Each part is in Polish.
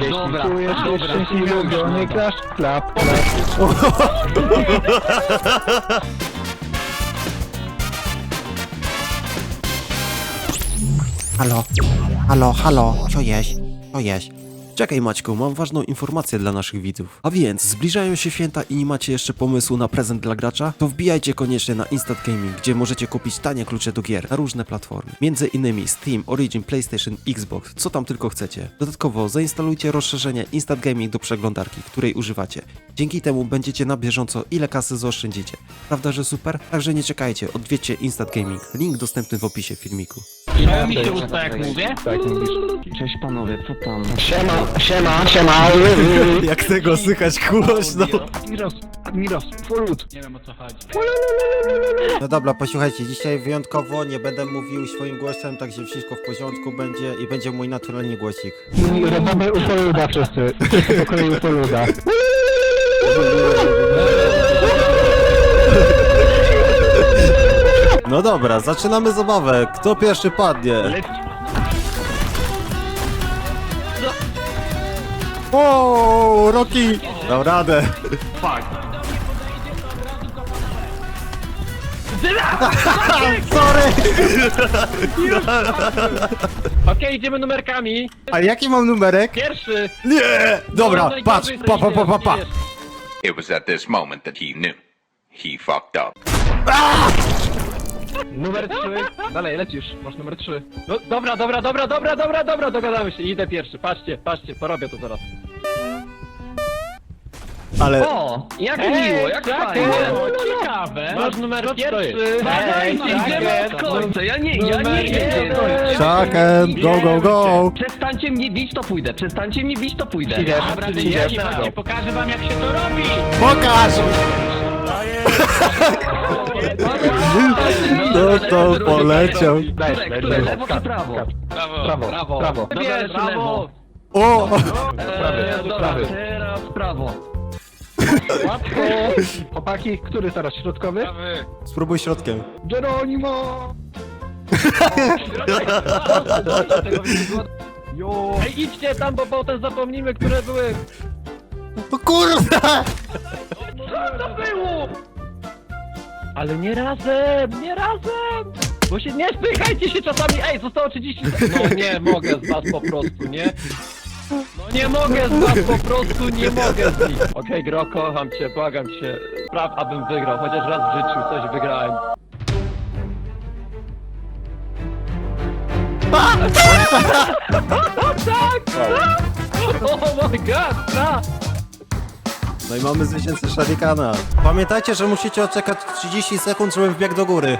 Dobra, Czujesz się dobra, bo nie grasz klap, klap. Halo, halo, halo, co jeść? Co jeść? Czekaj Maćku, mam ważną informację dla naszych widzów. A więc, zbliżają się święta i nie macie jeszcze pomysłu na prezent dla gracza? To wbijajcie koniecznie na Instant Gaming, gdzie możecie kupić tanie klucze do gier na różne platformy. Między innymi Steam, Origin, PlayStation, Xbox, co tam tylko chcecie. Dodatkowo zainstalujcie rozszerzenie Instant Gaming do przeglądarki, której używacie. Dzięki temu będziecie na bieżąco ile kasy zaoszczędzicie. Prawda, że super? Także nie czekajcie, odwiedźcie Instant Gaming. Link dostępny w opisie filmiku. No mi się usta jak mówię? Tak mówisz. Cześć panowie, co tam? Siema, siema, siema. Jak tego słychać głośno. Admiros, Admiros, polut. Nie wiem o co chodzi. No dobra, posłuchajcie, dzisiaj wyjątkowo nie będę mówił swoim głosem, także wszystko w porządku będzie i będzie mój naturalny głosik. Robimy upoluda wszyscy. Wszyscy po kolei upoluda. No dobra, zaczynamy zabawę. Kto pierwszy padnie? O, Rocky! Dał radę. Sorry! Okej, idziemy numerkami. A jaki mam numerek? Pierwszy. Nie! Dobra, No patrz, pa, pa, pa, pa, pa. It was at this moment that he knew. He fucked up. Numer trzy. Dalej, lecisz. Masz numer trzy. No, dobra, dobra, dobra, dobra, dobra, dobra, dogadamy się. Idę pierwszy. Patrzcie, patrzcie, porobię to zaraz. Ale... O, jak miło, jak fajnie. Ciekawe. Masz numer pierwszy. Ej, idziemy od końca, ja nie, ja nie wiem. Shaken, go, go, go! Przestańcie mnie bić, to pójdę, przestańcie mnie bić, to pójdę. Idziesz, Dobra, to idziesz. ja właśnie pokażę wam jak się to robi. Pokaż! To poleciał. Dajesz. lewo czy prawo? Prawo, prawo, prawo. Dobra, Wiesz, brawo. lewo. O! Prawy, Eee, dobra, prawy. teraz prawo. Łatwo. Chłopaki, który teraz środkowy? Spróbuj środkiem. Geronimo! Jo. Ej, idźcie tam, bo potem zapomnimy, które były. O kurde! Co to było? Ale nie razem, nie razem! Bo się nie spychajcie się czasami! Ej, zostało 30 No nie mogę z was po prostu, nie? No nie mogę z was po prostu, nie mogę z nich! Okej, Gro, kocham cię, błagam cię. Spraw, abym wygrał, chociaż raz w życiu coś wygrałem. tak! tak! Oh my god, tak! No i mamy zwycięzcę Sharikana. Pamiętajcie, że musicie odczekać 30 sekund, żebym wbiegł do góry.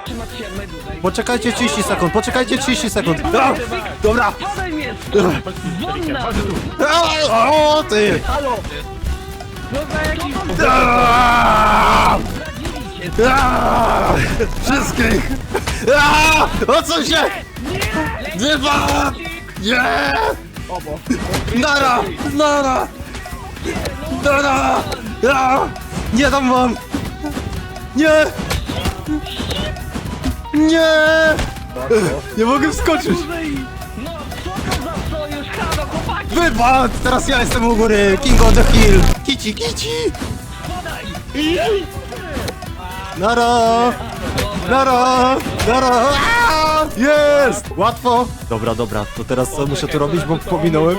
Poczekajcie 30 sekund, poczekajcie 30 sekund. A, dobra! Podaj mnie! Wonna! A, O, ty! Halo! No za jakiś... A, a, Wszystkich! A, O co się? Nie ma! Nie! Nara! Nara! Nara! Nie dam wam! Nie! Nie! Nie mogę wskoczyć! Wybacz! Teraz ja jestem u góry! King of the Hill! Kici, kici! Nara! Nara! Nara! Aaa! Jest! Łatwo! Dobra, dobra, to teraz co muszę tu robić, bo pominąłem?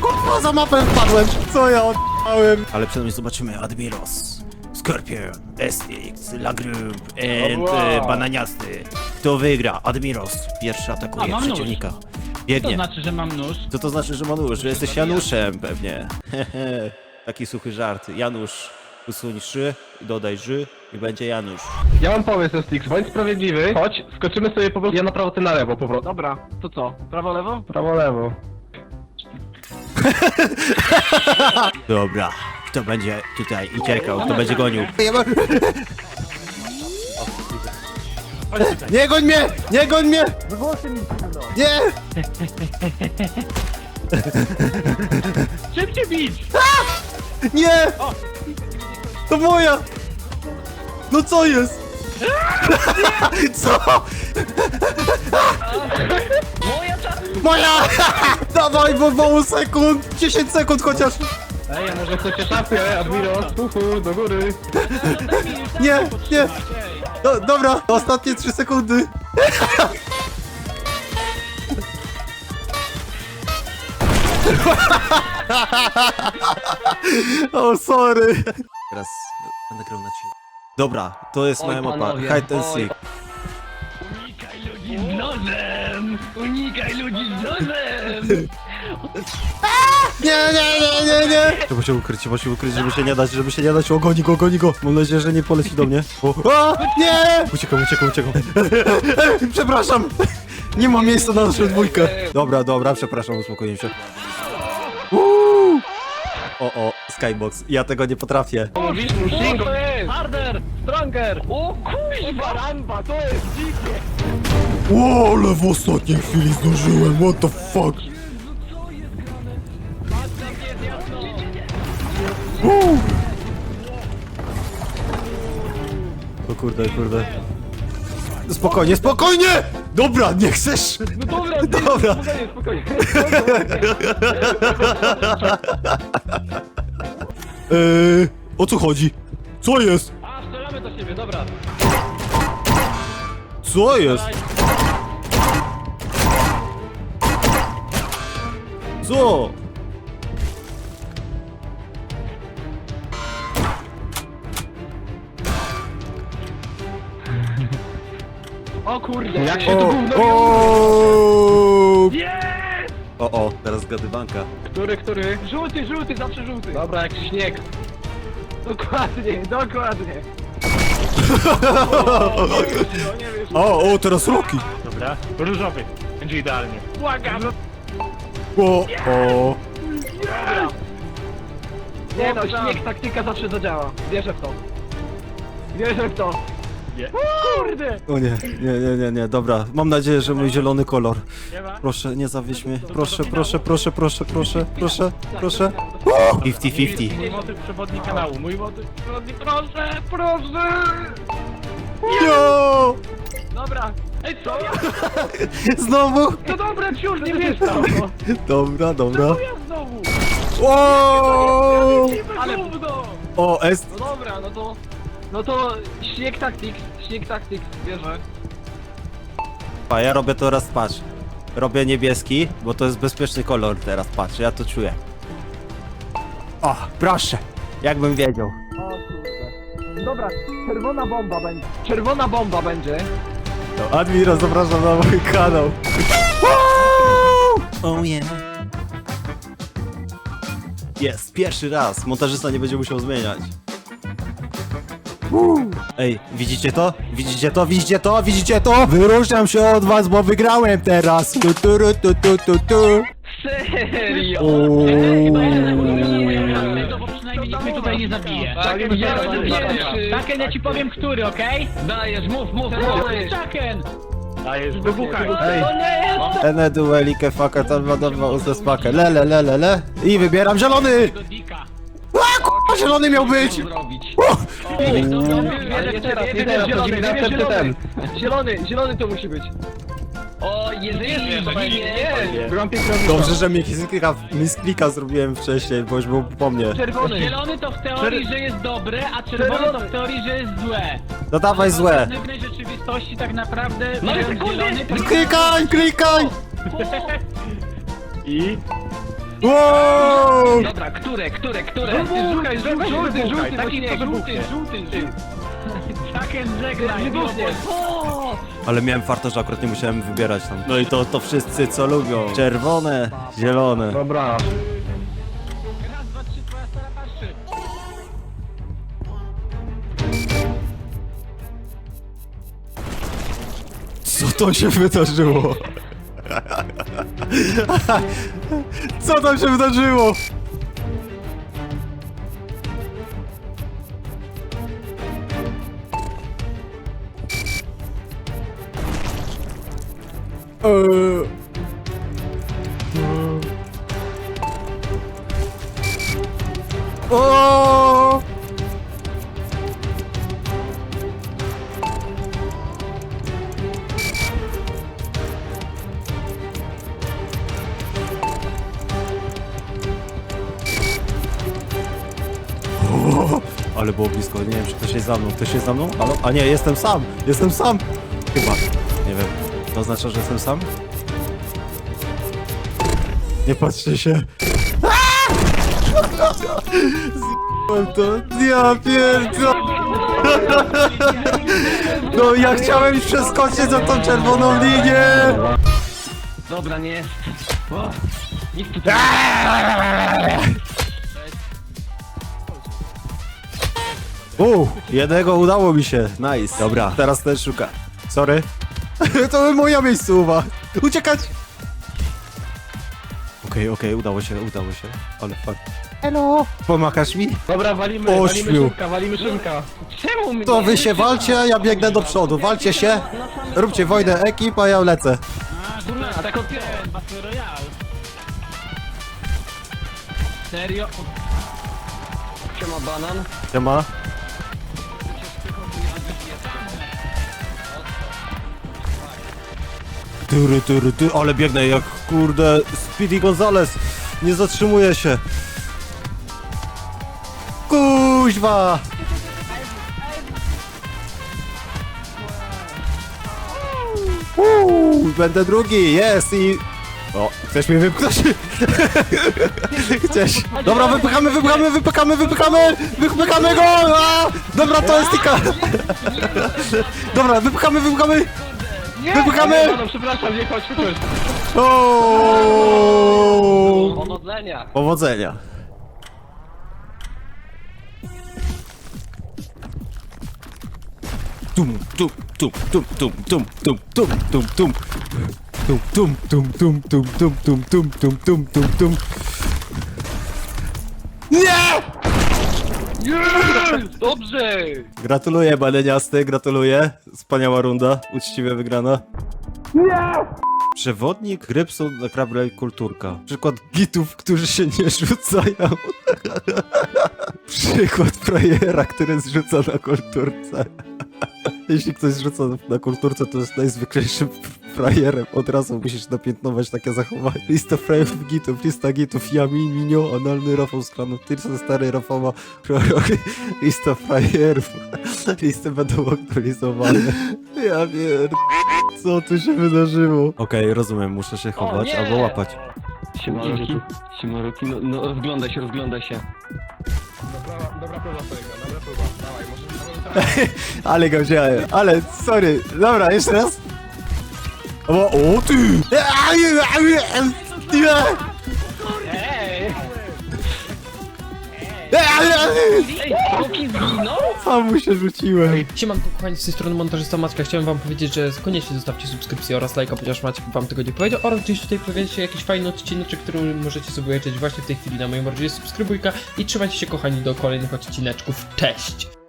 Kurwa, za mapę wpadłem! Co ja Ale przynajmniej zobaczymy Admiros, Scorpion, Estix, Lagrum and e, Bananiasty. Kto wygra? Admiros. Pierwszy atakuje A, mam nóż. przeciwnika. To Biegnie. znaczy, że mam nóż. Co to znaczy, że Manusz? Że jesteś Januszem pewnie. Hehe. Taki suchy żart. Janusz, usuń szy, dodaj ży i będzie Janusz. Ja mam pomysł, Stix, bądź sprawiedliwy. Chodź, skoczymy sobie po prostu, ja na prawo, ty na lewo po prostu. Dobra, to co? Prawo, lewo? Prawo, lewo. Dobra. Kto będzie tutaj uciekał, kto będzie gonił? Nie goń mnie! Nie goń mnie! Nie! Szybciej bić! Nie! To moja! No co jest? Co? Moja czas! Moja! Dawaj, bo mało sekund! 10 sekund chociaż! Ej, a może chcecie szafkę, Admiros? Uhu, do góry. Nie, nie! Do, dobra, ostatnie 3 sekundy! o, sorry! Teraz będę grał na ciebie. Dobra, to jest Oj, moja mapa. panowie, Hide and oj. seek. Unikaj ludzi z nożem! Unikaj ludzi z nożem! Nie, nie, nie, nie, nie! Trzeba się ukryć, trzeba się ukryć, żeby się nie dać, żeby się nie dać. Ogoni go, ogoni go! Mam nadzieję, że nie poleci do mnie. O, a, nie! Uciekam, uciekam, uciekam. Przepraszam! Nie ma miejsca na naszą dwójkę. Dobra, dobra, przepraszam, uspokoję się. Uuu. O, o, Skybox, ja tego nie potrafię. Mówisz. Jest? Stronger! O kuźwa! Ramba, to jest dzikie! O, ale w ostatniej chwili zdążyłem, what the fuck? Uuu. O kurde, kurde. Spokojnie, spokojnie! Dobra, nie chcesz! No dobra, Dobra. spokojnie, spokojnie. Eee, o co chodzi? Co jest? Do siebie, dobra. Co jest? Co? O kurde! Jak się tu O, gówno o, Jest! o, o, teraz zgadywanka. Który, który? Żółty, żółty, zawsze żółty. Dobra, jak śnieg. Dokładnie, dokładnie. O, o, teraz Roki. Dobra, różowy. Będzie idealnie. Błagam! O, o. Nie no, śnieg, taktyka zawsze zadziała. Wierzę w to. Wierzę w to. Kurde! O nie, nie, nie, nie, nie, dobra. Mam nadzieję, że mój zielony kolor. Nie ma? Proszę, nie zawieź mnie. Proszę, proszę, proszę, proszę, proszę, proszę, proszę. 50-50. Mój motyw przewodni kanału. Mój motyw przewodni Proszę, proszę! Jo! Dobra. Ej, co ja? Znowu? To dobra, ciur, nie wiesz to. Dobra, dobra. Ja znowu. O! Ale gówno! O, S. No dobra, no to... No to śnieg taktyk, śnieg taktyk, wierzę. A ja robię to raz, patrz. Robię niebieski, bo to jest bezpieczny kolor teraz, patrz, ja to czuję. O, proszę. Jakbym wiedział. O kurde. Dobra, czerwona bomba będzie. Czerwona bomba będzie. Admiro, zapraszam na mój kanał. Oh yeah. Jest, pierwszy raz. Montażysta nie będzie musiał zmieniać. Ej, widzicie to? Widzicie to? Widzicie to? Widzicie to? Wyróżniam się od was, bo wygrałem teraz. Tu, tu, ru, tu, tu, tu, tu. Serio? Uuu. bo przynajmniej nikt mnie tutaj nie zabije. Tak, Ja tak, będę tak, pierwszy. tak. Taken, ja ci powiem który, okej? Dajesz, mów, mów, mów. Taken! Dajesz, wybuchaj. Ej. To nie jest... Ene duelike faka, tam wiadomo, uzdę spakę. Le, le, le, le, le. I wybieram zielony! Do Dika. A, k***a, zielony miał być! zrobić. Ale nie teraz, nie teraz, zielony, wybierz zielony. Zielony, zielony to musi być. O, jeżeli to będzie. Byłam piękną Dobrze, że mi klika, misklika zrobiłem wcześniej, bo już był po mnie. Czerwony. Zielony to w teorii, że jest dobre, a czerwony to w teorii, że jest złe. No dawaj złe. W pewnej rzeczywistości tak naprawdę No zielony to... Klikaj, klikaj! I... Wow! Dobra, które, które, które? Wybuchaj, Żółty, żółty, wybuchaj, żółty, taki taki to żółty, żółty, żółty. Taken żegnaj. Wybuchnie. Ale miałem farto, że akurat nie musiałem wybierać tam. No i to, to wszyscy co lubią. Czerwone, zielone. Dobra. Raz, dwa, trzy, twoja stara patrzy. Co to się wydarzyło? Co tam się wydarzyło? Eee. O! O, ale było blisko, nie wiem czy ktoś jest za mną. Ktoś jest za mną? Halo? A nie, jestem sam! Jestem sam! Chyba. Nie wiem. To oznacza, że jestem sam? Nie patrzcie się. Zjebałem to. Ja pierdolę. No ja chciałem przeskoczyć za tą czerwoną linię! Dobra, nie. O, nikt tu U, jednego udało mi się. Nice. Dobra, teraz ten szuka. Sorry. to by moja miejscowa. Uciekać! Okej, okej, udało się, udało się. Ale fuck. Hello! Pomakasz mi? Dobra, walimy, Ośmiu. walimy szynka, walimy szynka. Czemu mnie? To wy się walcie, a ja biegnę do przodu. Walcie się. Róbcie wojnę ekip, a ja lecę. Kurna, tak od Battle Royale. Serio? Siema banan. Siema. Tury, tury, tury, ale biegnę jak kurde Speedy Gonzales. Nie zatrzymuję się. Kuźwa! Będę drugi, jest i... O, chcesz mnie wypchnąć? Chcesz? Dobra, wypychamy, wypychamy, wypychamy, wypychamy! Wypychamy go! A! Dobra, to jest tika! Dobra, wypychamy, wypychamy! Wypychamy! No przepraszam, nie chodź, chodź. O! Powodzenia. Powodzenia. Tum, tum, tum, tum, tum, tum, tum, tum, tum, tum. Tum, tum, tum, tum, tum, tum, tum, tum, tum, tum, tum, tum. Nie! Dobrze! Gratuluję, baleniasty, gratuluję. Wspaniała runda, uczciwie wygrana. Nie! Przewodnik Grypson na Krablej Kulturka. Przykład gitów, którzy się nie rzucają. Przykład frajera, który zrzuca na kulturce. Jeśli ktoś zrzuca na kulturce, to jest najzwyklejszym frajerem. Od razu musisz napiętnować takie zachowanie. Lista frajerów gitów, lista gitów. Yami, Minio, analny Rafał z klanu Tirsa, stary Rafała. Lista frajerów. Listy będą aktualizowane. Ja wiem. Co tu się wydarzyło? Okej, rozumiem, muszę się chować nie! albo łapać. Siemaruki. Siemaruki, no, no rozglądaj się, rozglądaj się. Dobra, dobra próba swojego, dobra próba. Dawaj, może... Ale go wziąłem, ale sorry. Dobra, jeszcze raz. O, o ty! Ej, Roki zginął? Sam mu się rzuciłem. Siemanko kochani, z tej strony montażysta Maćka. Chciałem wam powiedzieć, że koniecznie zostawcie subskrypcję oraz lajka, ponieważ Maciek wam tego nie powiedział. Oraz gdzieś tutaj się jakiś fajny odcinek, który możecie sobie obejrzeć właśnie w tej chwili na moim mordzie. Subskrybujka i trzymajcie się kochani do kolejnych odcineczków. Cześć!